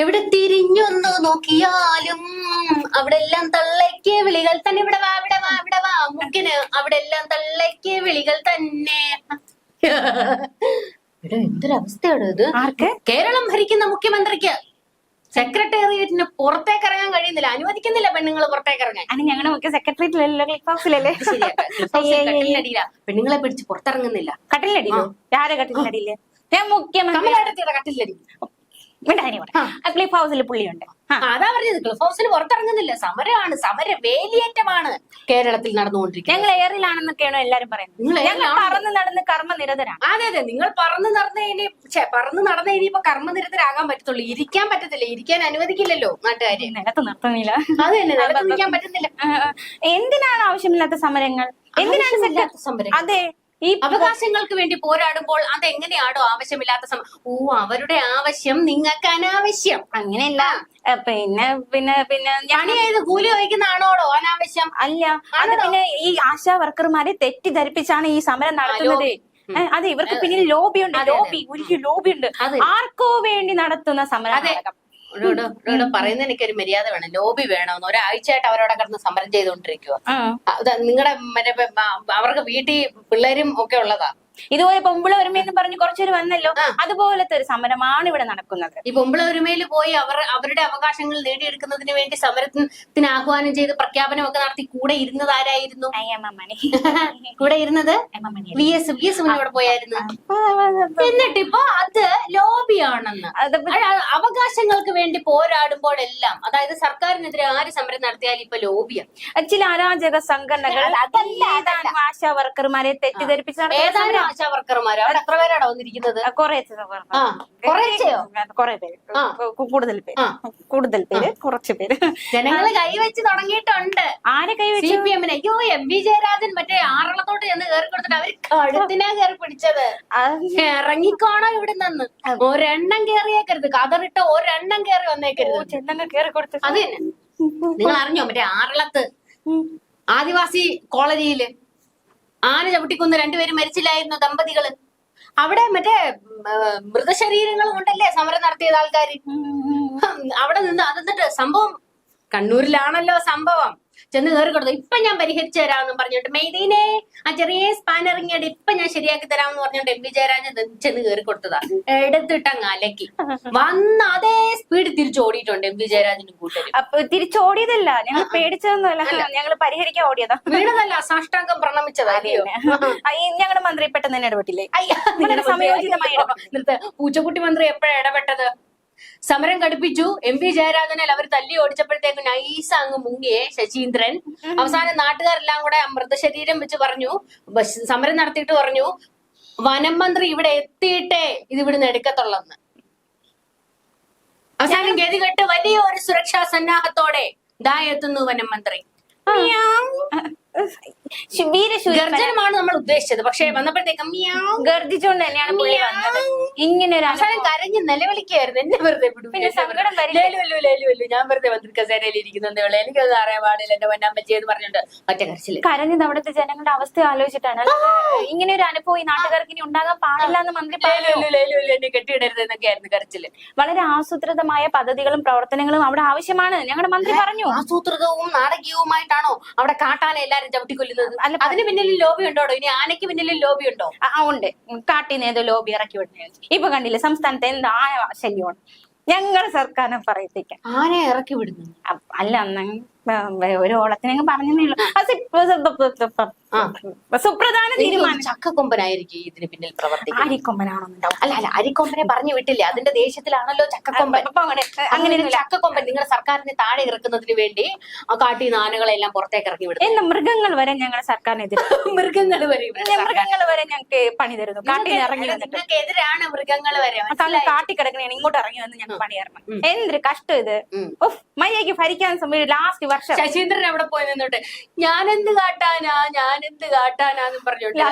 എവിടെ തിരിഞ്ഞൊന്നു നോക്കിയാലും അവിടെ എല്ലാം തള്ളയ്ക്ക് വിളികൾ തന്നെ. ഇവിടെ വാ ഇവിടെ വാ ഇവിടെ വാ. മുക്കിന് അവിടെ എല്ലാം തള്ളയ്ക്ക് വിളികൾ തന്നെ. ഇവിടെ എന്തൊരവസ്ഥയാണ് ഇത്? കേരളം ഭരിക്കുന്ന മുഖ്യമന്ത്രിക്ക് സെക്രട്ടേറിയറ്റിന് പുറത്തേക്ക് ഇറങ്ങാൻ കഴിയുന്നില്ല. അനുവദിക്കുന്നില്ല പെണ്ണുങ്ങൾ പുറത്തേക്ക് ഇറങ്ങാൻ ഞങ്ങളുടെ മുഖ്യ സെക്രട്ടേറിയറ്റിലല്ലോ ക്ലിഫ് ഹൗസിലല്ലേ? ഹൗസിൽ പെണ്ണുങ്ങളെ പിടിച്ച് പുറത്തിറങ്ങുന്നില്ല. കട്ടിലടിയിലോ ആരെ കട്ടിലടിയില്ലേ ഞാൻ മുഖ്യമന്ത്രി കട്ടിലടി ക്ലിഫ് ഹൗസിൽ പുള്ളിയുണ്ട്. അതാ പറഞ്ഞത്. ക്ലിഫ് ഹൗസിൽ പുറത്തിറങ്ങുന്നില്ല. സമരമാണ്. സമര വേലിയേറ്റമാണ് കേരളത്തിൽ നടന്നുകൊണ്ടിരിക്കുന്നത്. ഞങ്ങൾ എയറിലാണെന്നൊക്കെയാണ് എല്ലാരും പറയുന്നത്? ഞങ്ങൾ പറന്ന് നടന്ന് കർമ്മ നിരതരാണ് അതെ അതെ. നിങ്ങൾ പറന്ന് നടന്ന ഇനി പറന്ന് നടന്ന ഇനിയിപ്പോ കർമ്മനിരതരാകാൻ പറ്റത്തുള്ളൂ. ഇരിക്കാൻ പറ്റത്തില്ല. ഇരിക്കാൻ അനുവദിക്കില്ലല്ലോ നാട്ടുകാര്. നിലത്ത് നിർത്തുന്നില്ല. അത് തന്നെ. നിലത്ത് നിൽക്കാൻ പറ്റുന്നില്ല. എന്തിനാണ് ആവശ്യമില്ലാത്ത സമരങ്ങൾ? എന്തിനാണ് സമരം അതെ. ഈ അവകാശങ്ങൾക്ക് വേണ്ടി പോരാടുമ്പോൾ അതെങ്ങനെയാണോ ആവശ്യമില്ലാത്ത സമയം ഓ അവരുടെ ആവശ്യം നിങ്ങൾക്ക് അനാവശ്യം അങ്ങനെയല്ല പിന്നെ പിന്നെ പിന്നെ ചെയ്ത് കൂലി വഹിക്കുന്ന ആണോടോ അനാവശ്യം? അല്ല. അത് പിന്നെ ഈ ആശാ വർക്കർമാരെ തെറ്റിദ്ധരിപ്പിച്ചാണ് ഈ സമരം നടത്തുന്നത്. അതെ ഇവർക്ക് പിന്നിൽ ലോബിയുണ്ട് ലോബി ഒരു ലോബിയുണ്ട്. ആർക്കോ വേണ്ടി നടത്തുന്ന സമരം. ഇവിടെ ഇവിടെ പറയുന്ന എനിക്കൊരു മര്യാദ വേണം. ലോബി വേണമെന്ന് ഒരാഴ്ചയായിട്ട് അവരോടെ കിടന്ന് സമരം ചെയ്തുകൊണ്ടിരിക്കുക നിങ്ങളുടെ മറ്റേ അവർക്ക് വീട്ടിൽ പിള്ളേരും ഒക്കെ ഉള്ളതാ. ഇതുപോലെ പൊമ്പിള ഒരുമയെന്ന് പറഞ്ഞ് കുറച്ചൊരു വന്നല്ലോ. അതുപോലത്തെ ഒരു സമരമാണ് ഇവിടെ നടക്കുന്നത്. ഈ പൊമ്പിള ഒരുമയിൽ പോയി അവർ അവരുടെ അവകാശങ്ങൾ നേടിയെടുക്കുന്നതിന് വേണ്ടി സമരത്തിന് ആഹ്വാനം ചെയ്ത് പ്രഖ്യാപനമൊക്കെ നടത്തി കൂടെ ഇരുന്നത് ആരായിരുന്നു? കൂടെ ഇരുന്നത്? വി എസ് വി എസ് ഇവിടെ പോയായിരുന്നു. അത് ലോബിയാണെന്ന്. അത് അയാ- അവകാശങ്ങൾക്ക് വേണ്ടി പോരാടുമ്പോഴെല്ലാം അതായത് സർക്കാരിനെതിരെ ആര് സമരം നടത്തിയാലും ഇപ്പൊ ലോബിയാ. ചില അരാജക സംഘടനകൾ ഏതാനും ആശാ വർക്കർമാരെ തെറ്റിദ്ധരിപ്പിച്ച് ഏതാനും ആശാ വർക്കർമാര് അവിടെ എത്ര പേരാണോ വന്നിരിക്കുന്നത്? ആ, കുറേ ആ കുറച്ചയോ കുറെ പേര്. ആ. കു- കൂടുതൽ പേര്. ആ. കൂടുതൽ പേര് കുറച്ച് പേര്. ജനങ്ങൾ കൈവച്ച് തുടങ്ങിയിട്ടുണ്ട്. ആരെ സി കൈവച്ചു പി എമ്മിന്. അയ്യോ എം വി ജയരാജൻ മറ്റേ ആറളത്തോട്ട് ചെന്ന് കയറി കൊടുത്തിട്ട് അവർ കഴുത്തിനാ കയറി പിടിച്ചത്. ഇറങ്ങിക്കോണോ ഇവിടെ നിന്ന്? ഒരെണ്ണം കയറിയേക്കരുത് കതറിട്ട് ഒരെണ്ണം കയറി വന്നേക്കരുത്. ചെന്നങ്ങ് കേറി കൊടുത്തു അത് തന്നെ. നിങ്ങൾ അറിഞ്ഞോ മറ്റേ ആറളത്ത്? ആദിവാസി കോളനിയിൽ ആന ചവിട്ടിക്കുന്ന രണ്ടുപേരും മരിച്ചില്ലായിരുന്നു ദമ്പതികൾ. അവിടെ മറ്റേ ഉണ്ടല്ലേ മൃതശരീരങ്ങൾ കൊണ്ടല്ലേ സമരം നടത്തിയത് ആൾക്കാർ അവിടെ നിന്ന് അതെന്നിട്ട് സംഭവം കണ്ണൂരിലാണല്ലോ സംഭവം. ചെന്ന് കയറി കൊടുത്തു. ഇപ്പൊ ഞാൻ പരിഹരിച്ചു തരാമെന്ന് പറഞ്ഞിട്ട് മെയ്തീനെ ആ ചെറിയ സ്പാൻ ഇറങ്ങിയിട്ട് ഇപ്പൊ ഞാൻ ശരിയാക്കി തരാമെന്ന് പറഞ്ഞോണ്ട് എം വി ജയരാജൻ ചെന്ന് കയറി കൊടുത്തതാ. എടുത്തിട്ടങ്ങ് അലക്കി. വന്ന അതേ സ്പീഡ് തിരിച്ചോടിയിട്ടുണ്ട് എം വി ജയരാജനും കൂട്ടരും. അപ്പൊ തിരിച്ചോടിയതല്ല ഞങ്ങൾ പേടിച്ചതൊന്നുമല്ല. ഞങ്ങൾ പരിഹരിക്കാൻ ഓടിയതാ. വീണതല്ല സാഷ്ടാംഗം പ്രണമിച്ചതല്ലേ ഞങ്ങളുടെ മന്ത്രി പെട്ടെന്ന് തന്നെ ഇടപെട്ടില്ലേ? അയ്യ, സമയോചിതമായി പൂച്ചക്കുട്ടി മന്ത്രി എപ്പോഴാണ് ഇടപെട്ടത്? സമരം ഘടിപ്പിച്ചു എം പി ജയരാജനെ അവർ തല്ലി ഓടിച്ചപ്പോഴത്തേക്ക് നൈസ് അങ്ങ് മുങ്ങിയേ ശശീന്ദ്രൻ. അവസാനം നാട്ടുകാരെല്ലാം കൂടെ മൃതശരീരം വെച്ച് പറഞ്ഞു. സമരം നടത്തിയിട്ട് പറഞ്ഞു വനം മന്ത്രി ഇവിടെ എത്തിയിട്ടേ ഇത് ഇവിടുന്ന് എടുക്കത്തുള്ളെന്ന്. അവസാനം ഗതികെട്ട് വലിയ ഒരു സുരക്ഷാ സന്നാഹത്തോടെ ദാ എത്തുന്നു വനം മന്ത്രി. ഗർജനമാണ് നമ്മൾ ഉദ്ദേശിച്ചത്. പക്ഷേ വന്നപ്പോഴത്തേക്കും ഗർജിച്ചുകൊണ്ട് തന്നെയാണ് പുള്ളി വന്നത്. ഇങ്ങനെ ഒരു. അവസാനം കരഞ്ഞ് നിലവിളിക്കായിരുന്നു എന്നെ വെറുതെ പിന്നെ സങ്കടം വരില്ല. ലേലുവല്ലോ ലേലുവല്ലോ ഞാൻ വെറുതെ വന്നിട്ട് കസേരയിൽ ഇരിക്കുന്നതേ ഉള്ളൂ എനിക്കത് അറിയാൻ പാടില്ല. എന്റെ പൊന്നമ്മച്ചി എന്ന് പറഞ്ഞിട്ട് മറ്റേ കരച്ചിൽ. കരഞ്ഞത് അവിടുത്തെ ജനങ്ങളുടെ അവസ്ഥ ആലോചിച്ചിട്ടാണ് ഇങ്ങനെ ഒരു അനുഭവം ഈ നാട്ടുകാർക്ക് ഇനി ഉണ്ടാകാൻ പാടില്ല എന്ന് മന്ത്രി എന്നെ കെട്ടിയിടരുത് എന്നൊക്കെ ആയിരുന്നു കരച്ചിൽ. വളരെ ആസൂത്രിതമായ പദ്ധതികളും പ്രവർത്തനങ്ങളും അവിടെ ആവശ്യമാണ്. ഞങ്ങളുടെ മന്ത്രി പറഞ്ഞു. ആസൂത്രിതവും നാടകീയവുമായിട്ടാണോ അവിടെ കാട്ടാനെ എല്ലാരും ചവിട്ടിക്കൊല്ലുന്നത്? അല്ല, അതിന് പിന്നിൽ ലോബി ഉണ്ടോ ഇനി ആനയ്ക്ക് പിന്നിൽ ലോബി ഉണ്ടോ? ആ, ഉണ്ട്. കാട്ടിന്ന് ഏതോ ലോബി ഇറക്കി വിടുന്നത് ഇപ്പൊ കണ്ടില്ലേ സംസ്ഥാനത്ത് എന്ത് ശല്യമാണ്? ഞങ്ങൾ സർക്കാരിനെ പറയത്തേക്കാം ആന ഇറക്കി വിടുന്നു. അല്ല ഒരു ഓളത്തിനങ്ങ് പറഞ്ഞേ ഉള്ളൂ. സുപ്രധാന തീരുമാനം. ചക്കക്കൊമ്പനായിരിക്കും ഇതിന് പിന്നിൽ പ്രവർത്തിക്കുന്നത്. അരിക്കൊമ്പനാണോ അല്ല അല്ല അരിക്കൊമ്പനെ പറഞ്ഞു വിട്ടില്ല? അതിന്റെ ദേശത്തിലാണല്ലോ ചക്കക്കൊമ്പൻ. അങ്ങനെ ഒരു ചക്കക്കൊമ്പൻ നിങ്ങളുടെ സർക്കാരിനെ താഴെ ഇറക്കുന്നതിന് വേണ്ടി കാട്ടി നിന്ന് പുറത്തേക്ക് ഇറക്കി വിടും എന്ന മൃഗങ്ങൾ വരെ ഞങ്ങളുടെ സർക്കാരിനെതിരെ മൃഗങ്ങൾ വരെ മൃഗങ്ങൾ വരെ ഞങ്ങൾക്ക് പണി തരുന്നു. കാട്ടി ഇറങ്ങി വന്നിട്ട്. എതിരാണ് മൃഗങ്ങൾ വരെ കാട്ടി കിടക്കണേ ഇങ്ങോട്ട് ഇറങ്ങി വന്ന് ഞങ്ങൾ പണി തരണം. എന്തൊരു കഷ്ടം ഇത്. മയ്യക്ക് ഭരിക്കാൻ സമയം ലാസ്റ്റ് വർഷം. ശശീന്ദ്രൻ അവിടെ പോയി നിന്നിട്ട്. ഞാൻ എന്ത് കാട്ടാനാ? ഞാൻ എന്ത് കാട്ടാനാന്ന് പറഞ്ഞോണ്ട്.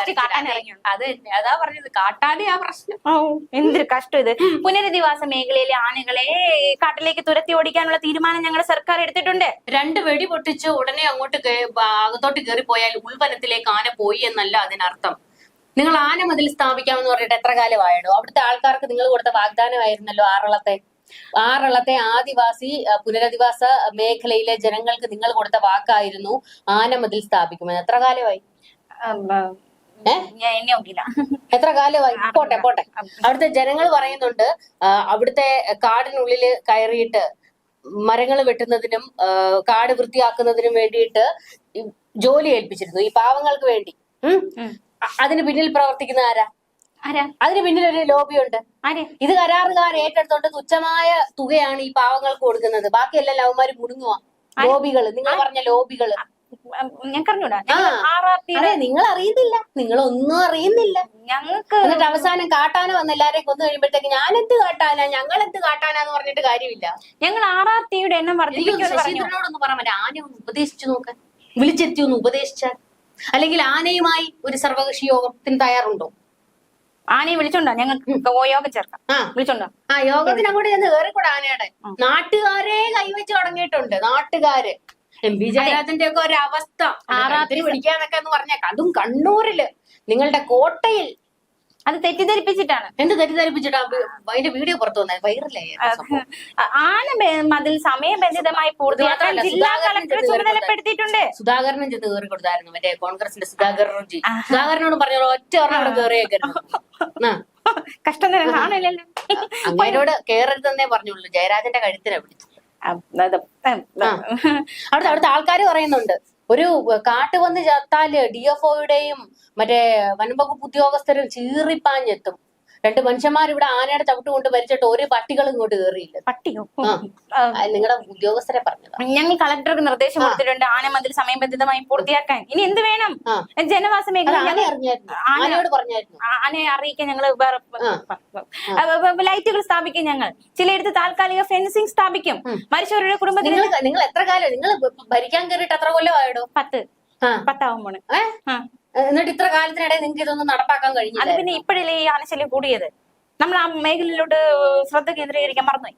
അത് തന്നെ. അതാ പറഞ്ഞത്. കാട്ടാനേ ആ പ്രശ്നം. ഓ എന്തൊരു കഷ്ടം ഇത്. പുനരധിവാസ മേഖലയിലെ ആനകളെ കാട്ടിലേക്ക് തുരത്തി ഓടിക്കാനുള്ള തീരുമാനം ഞങ്ങളുടെ സർക്കാർ എടുത്തിട്ടുണ്ട്. രണ്ട് വെടി പൊട്ടിച്ച് ഉടനെ അങ്ങോട്ട് അകത്തോട്ട് കയറി പോയാൽ ഉൾവനത്തിലേക്ക് ആന പോയി എന്നല്ല അതിനർത്ഥം. നിങ്ങൾ ആന മതിൽ സ്ഥാപിക്കാമെന്ന് പറഞ്ഞിട്ട് എത്ര കാലമായോ അവിടുത്തെ ആൾക്കാർക്ക് നിങ്ങൾ കൊടുത്ത വാഗ്ദാനമായിരുന്നല്ലോ ആറളത്തെ. ആറളത്തെ ആദിവാസി പുനരധിവാസ മേഖലയിലെ ജനങ്ങൾക്ക് നിങ്ങൾ കൊടുത്ത വാക്കായിരുന്നു ആനമതിൽ സ്ഥാപിക്കുമെന്ന്. എത്ര കാലമായി? എത്ര കാലമായി? പോട്ടെ പോട്ടെ. അവിടുത്തെ ജനങ്ങൾ പറയുന്നുണ്ട് അവിടുത്തെ കാടിനുള്ളിൽ കയറിയിട്ട് മരങ്ങൾ വെട്ടുന്നതിനും കാട് വൃത്തിയാക്കുന്നതിനും വേണ്ടിയിട്ട് ജോലി ഏൽപ്പിച്ചിരുന്നു. ഈ പാവങ്ങൾക്ക് വേണ്ടി. അതിന് പിന്നിൽ പ്രവർത്തിക്കുന്ന ആരാ? അതിന് പിന്നിൽ ഒരു ലോബിയുണ്ട് ഇത് കരാറുകാർ ഏറ്റെടുത്തോണ്ട് തുച്ഛമായ തുകയാണ് ഈ പാവങ്ങൾക്ക് കൊടുക്കുന്നത്. ബാക്കി ബാക്കിയെല്ലാം ലവന്മാര് മുടുങ്ങുക ലോബികൾ. നിങ്ങൾ പറഞ്ഞ ലോബികൾ. നിങ്ങൾ അറിയുന്നില്ല നിങ്ങൾ ഒന്നും അറിയുന്നില്ല. ഞങ്ങൾക്ക് എന്നിട്ട് അവസാനം കാട്ടാന വന്ന് എല്ലാരെയും കൊന്നു കഴിയുമ്പോഴത്തേക്ക് ഞാൻ എന്ത് കാട്ടാനാ? ഞങ്ങൾ എന്ത് കാട്ടാനാന്ന് പറഞ്ഞിട്ട് കാര്യമില്ല. ഞങ്ങൾ ആർ ആർ ടിയുടെ എണ്ണം ശശീന്ദ്രനോടൊന്ന് പറയാൻ പറ്റും ആനയെ ഒന്ന് ഉപദേശിച്ചു നോക്കാൻ വിളിച്ചെത്തി ഒന്ന് ഉപദേശിച്ചാൽ. അല്ലെങ്കിൽ ആനയുമായി ഒരു സർവകക്ഷി യോഗത്തിന് തയ്യാറുണ്ടോ? ആനയെ വിളിച്ചോണ്ടാ ഞങ്ങൾക്ക് യോഗം ചേർക്കാം. വിളിച്ചോണ്ടാ ആ യോഗത്തിന് അങ്ങോട്ട് ചെന്ന് കയറിക്കൂടെ ആനയുടെ. നാട്ടുകാരെ കൈവച്ച് തുടങ്ങിയിട്ടുണ്ട് നാട്ടുകാര്. എം പി ജയരാജന്റെ ഒക്കെ ഒരവസ്ഥ ആറാത്തിരി പിടിക്കാന്നൊക്കെ എന്ന് പറഞ്ഞേക്കാം. അതും കണ്ണൂരിൽ. നിങ്ങളുടെ കോട്ടയിൽ അത് തെറ്റിദ്ധരിപ്പിച്ചിട്ടാണ്. എന്ത് തെറ്റിദ്ധരിപ്പിച്ചിട്ടാ? അതിന്റെ വീഡിയോ പുറത്തു വന്നത് വൈറലായി ആണ് ആന മതിൽ സമയബന്ധിതമായി പൂർത്തിയാക്കാൻ ജില്ലാ കളക്ടർ ചുമതലപ്പെടുത്തിയിട്ടുണ്ട്. സുധാകരനും ചെന്ന് കയറി കൊടുത്തായിരുന്നു മറ്റേ കോൺഗ്രസിന്റെ സുധാകരനും സുധാകരനോട് പറഞ്ഞോളൂ ഒറ്റ ഒരെണ്ണം അവിടെ കയറിയേക്കരുത്. ആ. കഷ്ടം തന്നെ കാണില്ലല്ലോ അങ്ങനോട് കയറരുതെന്നേ പറഞ്ഞുള്ളൂ ജയരാജന്റെ കഴുത്തിനെ പിടിച്ചു അടുത്ത അവിടുത്തെ അവിടുത്തെ ആൾക്കാർ പറയുന്നുണ്ട് ഒരു കാട്ടുപന്നി ചത്താൽ ഡി എഫ് ഒയുടെയും മറ്റേ വനംവകുപ്പ് ഉദ്യോഗസ്ഥരും ചീറിപ്പാഞ്ഞെത്തും. രണ്ട് മനുഷ്യന്മാർ ഇവിടെ ആനയുടെ ചവിട്ട് കൊണ്ട് വരിച്ചിട്ട് ഒരു പട്ടികളും ഇങ്ങോട്ട് കയറിയില്ല പട്ടിയോ ആ. നിങ്ങളുടെ ഉദ്യോഗസ്ഥരെ പറഞ്ഞതാ. ഞങ്ങൾ കളക്ടർക്ക് നിർദ്ദേശം കൊടുത്തിട്ടുണ്ട്. ആന മതിൽ സമയബന്ധിതമായി പൂർത്തിയാക്കാൻ. ഇനി എന്ത് വേണം? ആ. ജനവാസ അത് മേഖല ആന അറിഞ്ഞായിരുന്നു. ആനയോട് പറഞ്ഞായിരുന്നു. ആ- ആനയെ അറിയിക്കാൻ ഞങ്ങൾ ലൈറ്റുകൾ സ്ഥാപിക്കും ഞങ്ങൾ. ചിലയിടത്ത് താൽക്കാലിക ഫെൻസിങ് സ്ഥാപിക്കും. മരിച്ചവരുടെ കുടുംബത്തിൽ നിങ്ങൾ നിങ്ങൾ എത്ര കാലം? നിങ്ങൾ ഭരിക്കാൻ കയറിയിട്ട് എത്ര കൊല്ലമായിടോ പത്ത്. ആ. ഏ? എന്നിട്ട് ഇത്ര കാലത്തിനിടെ നിങ്ങൾക്ക് ഇതൊന്നും നടപ്പാക്കാൻ കഴിഞ്ഞു അത് പിന്നെ ഇപ്പോഴല്ലേ ഈ ആനശല്യം കൂടിയത്? നമ്മൾ ആ മേഖലയിലോട്ട് ശ്രദ്ധ കേന്ദ്രീകരിക്കാൻ മറന്നുപോയി.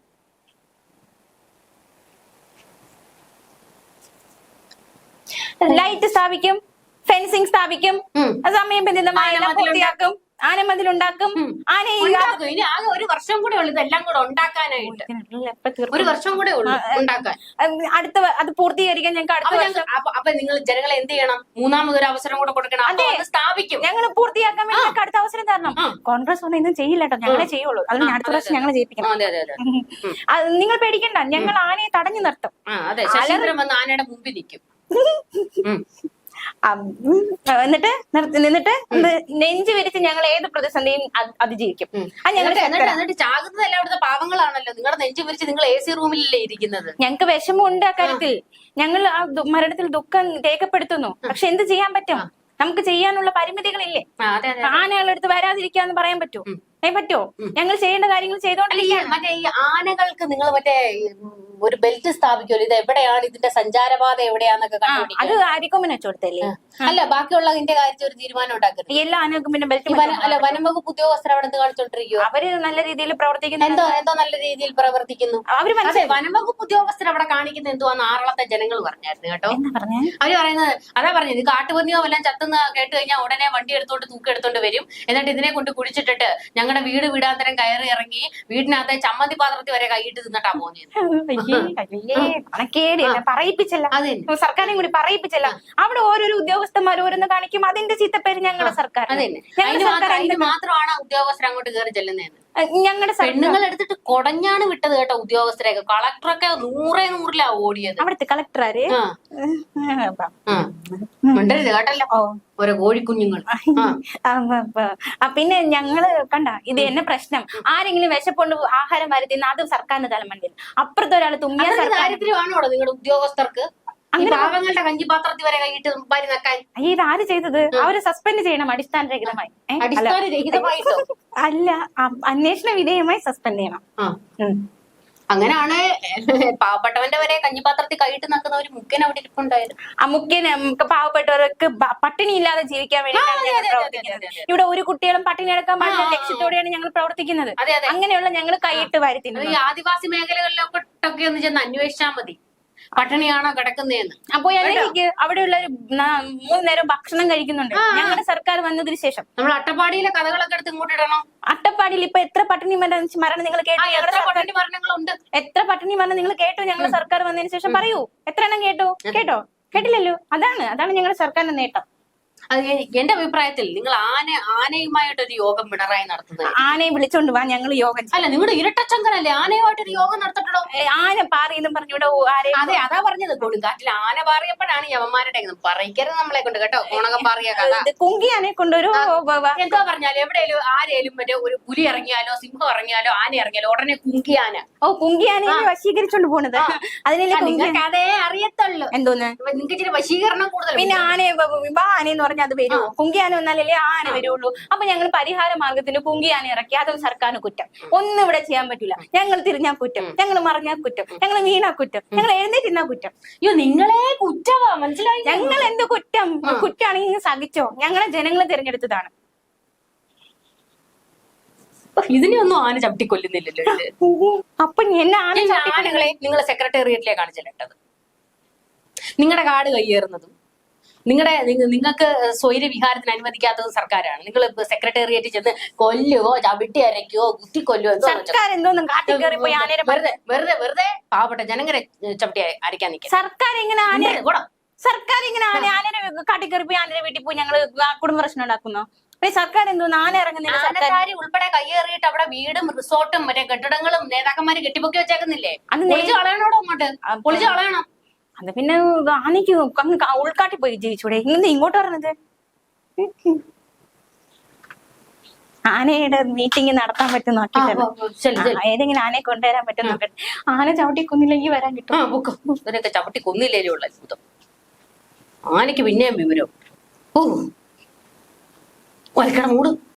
ലൈറ്റ് സ്ഥാപിക്കും ഫെൻസിങ് സ്ഥാപിക്കും സമയം സമയബന്ധിതമായി പൂർത്തിയാക്കും ആനമതിൽ ഉണ്ടാക്കും. ആനയെ ഇനി ഒരു വർഷം കൂടെ ഉള്ളു ഇതെല്ലാം കൂടെ ഉണ്ടാക്കാനായിട്ട്? ഒരു വർഷം കൂടെ ഉള്ളു ഉണ്ടാക്കാൻ. അടുത്ത അത് പൂർത്തീകരിക്കാൻ ഞങ്ങൾക്ക് അടുത്ത അപ്പൊ നിങ്ങൾ ജനങ്ങളെ എന്ത് ചെയ്യണം? മൂന്നാമതൊരു അവസരം കൂടെ കൊടുക്കണം. അതെ. സ്ഥാപിക്കും. ഞങ്ങൾ പൂർത്തിയാക്കാൻ വേണ്ടി ഞങ്ങൾക്ക് അടുത്ത അവസരം തരണം. കോൺഗ്രസ് ഒന്നും ഇന്നും ചെയ്യില്ല കേട്ടോ. ഞങ്ങളെ ചെയ്യുള്ളൂ. അതിന് അടുത്ത വർഷം ഞങ്ങൾ ആ, ജയിപ്പിക്കണം നിങ്ങൾ പേടിക്കണ്ട. ഞങ്ങൾ ആനയെ തടഞ്ഞു നിർത്തും. അതെ. ശശീന്ദ്രൻ വന്ന് ആനയുടെ മുമ്പിൽ നിൽക്കും. എന്നിട്ട് നിർത്തി- നിന്നിട്ട് നെഞ്ചു വിരിച്ച് ഞങ്ങൾ ഏത് പ്രതിസന്ധിയും അത് അതിജീവിക്കും. അത് ഞങ്ങൾ എന്നിട്ട് ചാകുന്നത് അവിടുത്തെ പാവങ്ങളാണല്ലോ. നിങ്ങളുടെ നെഞ്ചു വിരിച്ച് നിങ്ങൾ എ സി റൂമിലല്ലേ ഇരിക്കുന്നത്? ഞങ്ങൾക്ക് വിഷമമുണ്ട് കാര്യത്തിൽ. ഞങ്ങൾ ആ മരണത്തിൽ ദുഃഖം രേഖപ്പെടുത്തുന്നു. പക്ഷെ എന്ത് ചെയ്യാൻ പറ്റും? നമുക്ക് ചെയ്യാനുള്ള പരിമിതികളില്ലേ? ആ, ആനകളെടുത്ത് വരാതിരിക്കാന്ന് പറയാൻ പറ്റുമോ ഏ പറ്റോ ഞങ്ങൾ ചെയ്യേണ്ട കാര്യങ്ങൾ ചെയ്തോണ്ടിരിക്കുകയാണ്. മറ്റേ ഈ ആനകൾക്ക് നിങ്ങൾ മറ്റേ ഒരു ബെൽറ്റ് സ്ഥാപിക്കുമല്ലോ ഇത് എവിടെയാണ്? ഇതിന്റെ സഞ്ചാരപാത എവിടെയാന്നൊക്കെ അത് വെച്ചോടുത്തല്ലേ അല്ല ബാക്കിയുള്ളതിന്റെ കാര്യത്തിൽ ഒരു തീരുമാനം ഉണ്ടാക്കരുത്. എല്ലാ പിന്നെ ബെൽറ്റ് അല്ല വനംവകുപ്പ് ഉദ്യോഗസ്ഥർ അവിടെ നിന്ന് കാണിച്ചോണ്ടിരിക്കുവോ? അവർ നല്ല രീതിയിൽ പ്രവർത്തിക്കുന്നു എന്തോ എന്തോ നല്ല രീതിയിൽ പ്രവർത്തിക്കുന്നു. അവർ മനസ്സിലായി. വനം വകുപ്പ് ഉദ്യോഗസ്ഥർ അവിടെ കാണിക്കുന്ന എന്തുവാന്ന് ആറളത്തെ ജനങ്ങൾ പറഞ്ഞായിരുന്നു കേട്ടോ. അവർ പറയുന്നത് അതാ പറഞ്ഞത് ഇത് കാട്ടുപന്നിയോ എല്ലാം ചത്തുന്ന കേട്ട് കഴിഞ്ഞാൽ ഉടനെ വണ്ടി എടുത്തോണ്ട് തൂക്കെടുത്തോണ്ട് വരും. എന്നിട്ട് ഇതിനെ കൊണ്ട് കുടിച്ചിട്ടിട്ട് ഞങ്ങളുടെ വീട് വീടാന്തരം കയറി ഇറങ്ങി വീടിനകത്തെ ചമ്മന്തി പാത്രത്തിൽ വരെ കൈയിട്ട് തിന്നിട്ടാ പോകുന്നത് പറയിപ്പിച്ചല്ല. കൂടി പറയിപ്പിച്ചല്ല. അവിടെ ഓരോരോ ഉദ്യോഗസ്ഥന്മാർ ഓരോന്ന് കാണിക്കും. അതിന്റെ ചീത്തപ്പേര് ഞങ്ങളുടെ സർക്കാർ മാത്രമാണ് ഉദ്യോഗസ്ഥർ അങ്ങോട്ട് കയറി ചെല്ലുന്നതെന്ന്. ഞങ്ങളുടെ പെണ്ണുങ്ങൾ എടുത്തിട്ട് കൊടഞ്ഞാണ് വിട്ടത് കേട്ടോ ഉദ്യോഗസ്ഥരെയൊക്കെ. കളക്ടറൊക്കെ നൂറേ നൂറിലാ ഓടിയത്. അവിടുത്തെ കളക്ടറാര്? കേട്ടല്ലോ? ഓരോ കോഴിക്കുഞ്ഞുങ്ങൾ. പിന്നെ ഞങ്ങൾ കണ്ട ഇത് എന്നെ പ്രശ്നം. ആരെങ്കിലും വിശപ്പുണ്ട് ആഹാരം വരുത്തിന്ന് അതും സർക്കാരിന്റെ തലമണ്ടിൽ അപ്പുറത്തെ ഒരാൾ തുമ്മിയ സർക്കാർ നിങ്ങളുടെ ഉദ്യോഗസ്ഥർക്ക്? പാവങ്ങളുടെ കഞ്ഞിപാത്രത്തിൽ വരെ കൈയിട്ട് ഭാര്യ നക്കാൻ അയ്യ ഇതാര് ചെയ്തത്? അവരെ സസ്പെൻഡ് ചെയ്യണം അടിസ്ഥാനരഹിതമായി. രഹിതമായി അല്ല. അടിസ്ഥാനരഹിതമായിട്ടോ? അല്ല ആ, അന്വേഷണ വിധേയമായി സസ്പെൻഡ് ചെയ്യണം. അങ്ങനെയാണ് പാവപ്പെട്ടവന്റെ വരെ കഞ്ഞിപാത്രത്തിൽ കൈയിട്ട് നക്കുന്ന ഒരു മുക്കൻ അവിടെ ഇരിപ്പുണ്ടായത്. ആ മുക്കൻ നമുക്ക് പാവപ്പെട്ടവർക്ക് പട്ടിണി ഇല്ലാതെ ജീവിക്കാൻ വേണ്ടി. ഇവിടെ ഒരു കുട്ടികളും പട്ടിണി എടുക്കാൻ പാടില്ല. ലക്ഷ്യത്തോടെയാണ് ഞങ്ങൾ പ്രവർത്തിക്കുന്നത്. അങ്ങനെയുള്ള ഞങ്ങൾ കൈയിട്ട് വരുത്തി വരുത്തുന്നത് ഈ ആദിവാസി മേഖലകളിലൊക്കെ ഒന്ന് ചെന്ന് അന്വേഷിച്ചാൽ മതി. പട്ടിണിയാണോ കിടക്കുന്നതെന്ന് അപ്പൊ എനിക്ക് അവിടെയുള്ള ഒരു മൂന്ന് നേരം ഭക്ഷണം കഴിക്കുന്നുണ്ട്. ഞങ്ങളുടെ സർക്കാർ വന്നതിന് ശേഷം. നമ്മൾ അട്ടപ്പാടിയിലെ കഥകളൊക്കെ എടുത്ത് ഇങ്ങോട്ട് ഇടണം? അട്ടപ്പാടിയിൽ ഇപ്പൊ എത്ര പട്ടിണി മരണം മരണം നിങ്ങൾ കേട്ടു എത്ര പട്ടണി മരണം നിങ്ങൾ കേട്ടോ ഞങ്ങളുടെ സർക്കാർ വന്നതിന് ശേഷം പറയൂ. എത്ര എണ്ണം കേട്ടു? കേട്ടോ. കേട്ടില്ലല്ലോ? അതാണ് അതാണ് ഞങ്ങളുടെ സർക്കാരിന്റെ നേട്ടം. അത് എന്റെ അഭിപ്രായത്തിൽ നിങ്ങൾ ആന ആനയുമായിട്ടൊരു യോഗം പിണറായി നടത്തുന്നത് ആനയെ വിളിച്ചോണ്ട് വാ ഞങ്ങൾ യോഗം അല്ല നിങ്ങളുടെ ഇരട്ടച്ചങ്കനല്ലേ ആനയുമായിട്ടൊരു യോഗം നടത്തട്ടോ ആന പാറിയെന്നും പറഞ്ഞൂടെ അതെ അതാ പറഞ്ഞത്. കൊടുങ്കാറ്റിൽ ആന പാറിയപ്പോഴാണ് യവന്മാരുടെ പറയിക്കരുത് നമ്മളെ കൊണ്ട് കേട്ടോ. ഓണകം പാറിയ കഥ. കുങ്കി ആനെ കൊണ്ടൊരു എന്താ പറഞ്ഞാലും എവിടെയാലും ആരേലും മറ്റേ ഒരു പുലി ഇറങ്ങിയാലോ സിംഹം ഇറങ്ങിയാലോ ആന ഇറങ്ങിയാലോ ഉടനെ കുങ്കി ആന. ഓ കുങ്കി ആന വശീകരിച്ചോണ്ട് പോണത്. അതിനല്ലേ അതേ അറിയത്തുള്ളൂ. എന്തോന്ന്? നിങ്ങൾക്ക് ഇച്ചിരി വശീകരണം കൂടുതൽ പിന്നെ ആനയെ ആനയെന്ന് വ- പറഞ്ഞാൽ അത് വരുമോ കുങ്കിയാന വന്നാലല്ലേ ആ ആന വരുള്ളൂ. അപ്പൊ ഞങ്ങൾ പരിഹാര മാർഗത്തിന് കുങ്കിയാന ഇറക്കി. അതും സർക്കാരിന് കുറ്റം. ഒന്നും ഇവിടെ ചെയ്യാൻ പറ്റില്ല ഞങ്ങൾ തിരിഞ്ഞാ കുറ്റം. ഞങ്ങൾ മറിഞ്ഞാ കുറ്റം. ഞങ്ങൾ വീണാ കുറ്റം. ഞങ്ങൾ എഴുന്നേറ്റിന്നാ കുറ്റം. അയ്യോ നിങ്ങളെ കുറ്റവാ. മനസ്സിലായി? ഞങ്ങൾ എന്ത് കുറ്റം? കുറ്റാണെങ്കിൽ സഹിച്ചോ? ഞങ്ങളെ ജനങ്ങളെ തിരഞ്ഞെടുത്തതാണ്. ഇതിനെ ഒന്നും ആന ചവിട്ടി കൊല്ലുന്നില്ലല്ലോ. അപ്പൊ ആനകളെ നിങ്ങൾ സെക്രട്ടേറിയറ്റിലേക്കാണ് ചെല്ലേണ്ടത്. നിങ്ങളുടെ കാട് കയ്യേറുന്നതും നിങ്ങളുടെ നിങ്ങൾക്ക് സ്വൈര വിഹാരത്തിന് അനുവദിക്കാത്തത് സർക്കാരാണ്. നിങ്ങൾ സെക്രട്ടേറിയറ്റ് ചെന്ന് കൊല്ലുവോ ചവിട്ടി അരയ്ക്കോ കുത്തി കൊല്ലുവോ സർക്കാർ എന്തോന്നും വെറുതെ വെറുതെ വെറുതെ പാവപ്പെട്ട ജനങ്ങളെ ചവിട്ടി അരയ്ക്കാൻ നിൽക്കുക സർക്കാർ ഇങ്ങനെ സർക്കാർ ഇങ്ങനെ ആന ആനയുടെ കാട്ടിക്കയറി പോയി ആനയുടെ വീട്ടിൽ പോയി ഞങ്ങൾ കുടുംബ പ്രശ്നം ഉണ്ടാക്കുന്നു? പിന്നെ സർക്കാർ എന്തോ ആന ഇറങ്ങുന്നില്ല സർക്കാർ. ഉൾപ്പെടെ കയ്യേറിയിട്ട് അവിടെ വീടും റിസോർട്ടും മറ്റേ കെട്ടിടങ്ങളും നേതാക്കന്മാര് കെട്ടിപ്പൊക്കി വെച്ചേക്കുന്നില്ലേ? അത് പൊളിച്ചു കളയണോടോ അങ്ങോട്ട്? പൊളിച്ചു കളയണം. അത് പിന്നെ ആനയ്ക്ക് അങ്ങ് ഉൾക്കാട്ടി പോയി ജീവിച്ചൂടെ ഇങ്ങനെ ഇങ്ങോട്ട് പറഞ്ഞത് ആനയുടെ മീറ്റിംഗ് നടത്താൻ പറ്റും ഏതെങ്കിലും ആനയെ കൊണ്ടുവരാൻ പറ്റും നോക്കട്ടെ ആന ചവിട്ടി കുന്നില്ലെങ്കിൽ വരാൻ കിട്ടും. ഇവരൊക്കെ ചവിട്ടി കൊന്നില്ലേലും ഉള്ള അത്ഭുതം. ആനയ്ക്ക് പിന്നെയും വിവരം ഓ വരക്കണം മൂട്.